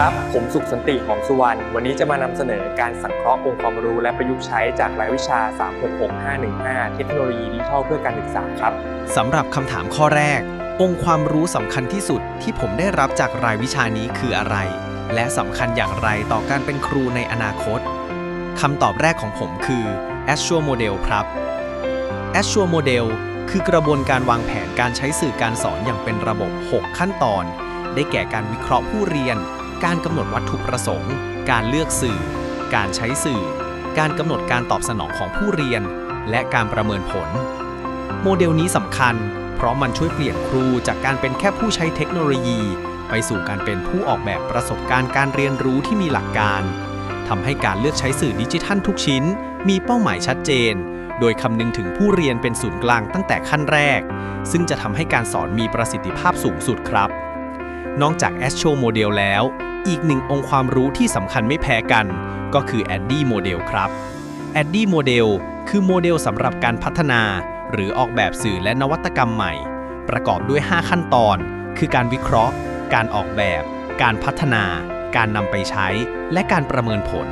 ครับ ผมสุขสันติหอมสุวรรณ วันนี้จะมานำเสนอการสังเคราะห์องค์ความรู้และประยุกต์ใช้จากรายวิชา 366515 เทคโนโลยีดิจิทัลเพื่อการศึกษาครับสำหรับคำถามข้อแรก องค์ความรู้สำคัญที่สุดที่ผมได้รับจากรายวิชานี้คืออะไร และสำคัญอย่างไรต่อการเป็นครูในอนาคตคำตอบแรกของผมคือ Azure Model ครับ Azure Model คือกระบวนการวางแผนการใช้สื่อการสอนอย่างเป็นระบบ 6 ขั้นตอน ได้แก่การวิเคราะห์ผู้เรียน การกำหนดวัตถุประสงค์ การเลือกสื่อ การใช้สื่อ การกำหนดการตอบสนองของผู้เรียน และการประเมินผล โมเดลนี้สำคัญ เพราะมันช่วยเปลี่ยนครูจากการเป็นแค่ผู้ใช้เทคโนโลยี ไปสู่การเป็นผู้ออกแบบประสบการณ์การเรียนรู้ที่มีหลักการทำให้การเลือกใช้สื่อดิจิทัลทุกชิ้น มีเป้าหมายชัดเจน โดยคำนึงถึงผู้เรียนเป็นศูนย์กลางตั้งแต่ขั้นแรก ซึ่งจะทำให้การสอนมีประสิทธิภาพสูงสุดครับ นอกจาก Astro Model แล้ว อีกหนึ่งองค์ความรู้ที่สำคัญไม่แพ้กัน ก็คือ Addy Model ครับ Addy Model คือโมเดลสำหรับการพัฒนา หรือออกแบบสื่อและนวัตกรรมใหม่ ประกอบด้วย 5 ขั้นตอน คือการวิเคราะห์ การออกแบบ การพัฒนา การนำไปใช้ และการประเมินผล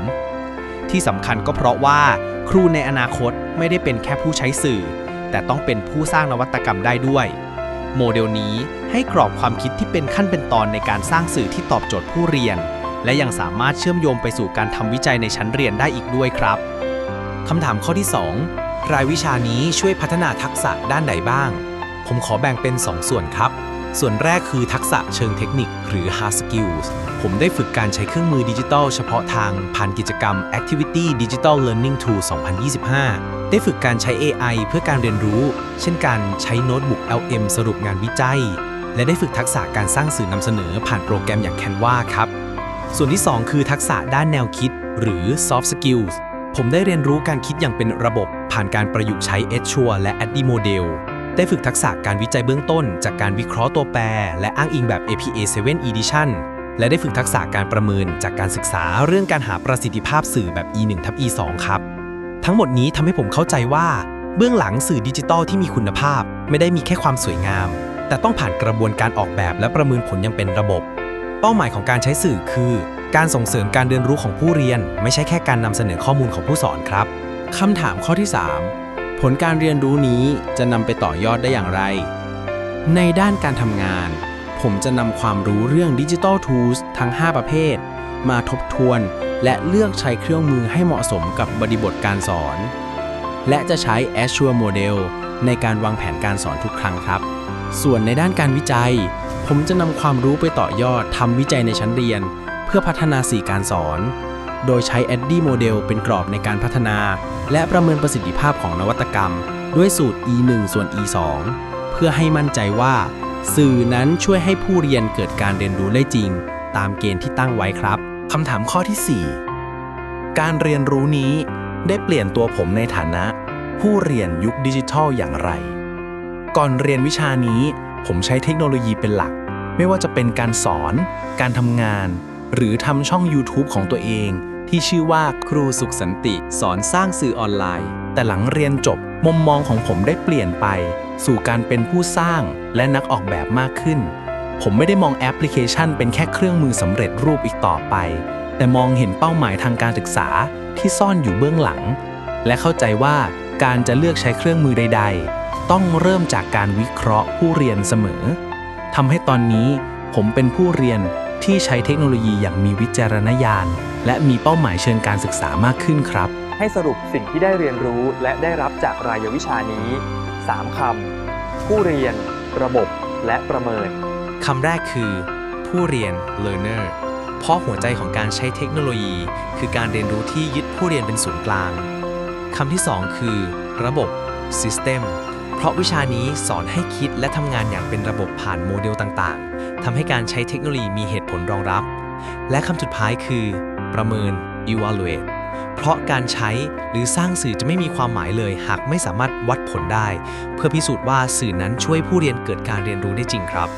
ที่สำคัญก็เพราะว่า ครูในอนาคตไม่ได้เป็นแค่ผู้ใช้สื่อ แต่ต้องเป็นผู้สร้างนวัตกรรมได้ด้วย โมเดลนี้ให้กรอบความคิดที่เป็นขั้นเป็นตอนในการสร้างสื่อที่ตอบโจทย์ผู้เรียน และยังสามารถเชื่อมโยงไปสู่การทำวิจัยในชั้นเรียนได้อีกด้วยครับคำถามข้อที่ 2 รายวิชานี้ช่วยพัฒนาทักษะด้านใดบ้าง ผมขอแบ่งเป็น 2ส่วนครับ ส่วนแรกคือทักษะเชิงเทคนิคหรือ hard skills ผมได้ฝึกการใช้เครื่องมือดิจิทัลเฉพาะทางผ่านกิจกรรม Activity Digital Learning Tool 2025 ได้ฝึกการใช้ AI เพื่อการเรียนรู้ เช่นการใช้โน้ตบุ๊ก LM สรุปงานวิจัย และได้ฝึกทักษะการสร้างสื่อนำเสนอผ่านโปรแกรมอย่าง Canva ครับ ส่วนที่ 2 คือทักษะด้านแนวคิด หรือ soft skills ผมได้เรียนรู้การคิดอย่างเป็นระบบ ผ่านการประยุกต์ใช้ e d u r e และ Addy Model ได้ฝึกทักษะการวิจัยเบื้องต้น จากการวิเคราะห์ตัวแปร และอ้างอิงแบบ APA 7 Edition และได้ฝึกทักษะการประเมินจากการศึกษาเรื่องการหาประสิทธิภาพสื่อแบบ E1 ทับ E2 ครับ ทั้งหมดนี้ทำให้ผมเข้าใจว่า เบื้องหลังสื่อดิจิทัลที่มีคุณภาพ ไม่ได้มีแค่ความสวยงาม แต่ต้องผ่านกระบวนการออกแบบและประเมินผลย่างเป็นระบบ เป้าหมายของการใช้สื่อคือ การส่งเสริมการเรียนรู้ของผู้เรียน ไม่ใช่แค่การนำเสนอข้อมูลของผู้สอนครับคำถามข้อที่ 3 ผลการเรียนรู้นี้จะนำไปต่อยอดได้อย่างไร ในด้านการทำงาน ผมจะนำความรู้เรื่อง Digital Tools ทั้ง 5 ประเภท มาทบทวนและเลือกใช้เครื่องมือให้เหมาะสมกับบริบทการสอน และจะใช้ Azure Model ในการวางแผนการสอนทุกครั้งครับ ส่วนในด้านการวิจัย ผมจะนำความรู้ไปต่อยอดทำวิจัยในชั้นเรียน เพื่อพัฒนาสื่อการสอน โดยใช้ Addy Model เป็นกรอบในการพัฒนา และประเมินประสิทธิภาพของนวัตกรรม ด้วยสูตร E1 ส่วน E2 เพื่อให้มั่นใจว่า สื่อนั้นช่วยให้ผู้เรียนเกิดการเรียนรู้ได้จริง ตามเกณฑ์ที่ตั้งไว้ครับคำถามข้อที่ 4 การเรียนรู้นี้ได้เปลี่ยนตัวผมในฐานะ ผู้เรียนยุคดิจิทัลอย่างไร ก่อนเรียนวิชานี้ ผมใช้เทคโนโลยีเป็นหลัก ไม่ว่าจะเป็นการสอน การทำงาน หรือทำช่อง YouTube ของตัวเอง ที่ชื่อว่าครูสุขสันติ สอนสร้างสื่อออนไลน์ แต่หลังเรียนจบมุมมองของผมได้เปลี่ยนไป สู่การเป็นผู้สร้างและนักออกแบบมากขึ้น ผมไม่ได้มองแอปพลิเคชันเป็นแค่เครื่องมือสำเร็จรูปอีกต่อไป แต่มองเห็นเป้าหมายทางการศึกษาที่ซ่อนอยู่เบื้องหลัง และเข้าใจว่าการจะเลือกใช้เครื่องมือใด ๆ ต้องเริ่มจากการวิเคราะห์ผู้เรียนเสมอทำให้ตอนนี้ผมเป็นผู้เรียน ที่ใช้เทคโนโลยีอย่างมีวิจารณญาณ และมีเป้าหมายเชิงการศึกษามากขึ้นครับ ให้สรุปสิ่งที่ได้เรียนรู้และได้รับจากรายวิชานี้ 3คำผู้เรียน ระบบ และประเมินคำแรกคือ ผู้เรียน learner เพราะหัวใจของการใช้เทคโนโลยี คือการเรียนรู้ที่ยึดผู้เรียนเป็นศูนย์กลางคำที่ 2 คือ ระบบ system เพราะวิชานี้สอนให้คิดและทำงานอย่างเป็นระบบผ่านโมเดลต่างๆทำให้การใช้เทคโนโลยีมีเหตุผลรองรับ และคำสุดท้ายคือ ประเมิน evaluate เพราะการใช้หรือสร้างสื่อจะไม่มีความหมายเลย หากไม่สามารถวัดผลได้ เพื่อพิสูจน์ว่าสื่อนั้นช่วยผู้เรียนเกิดการเรียนรู้ได้จริงครับ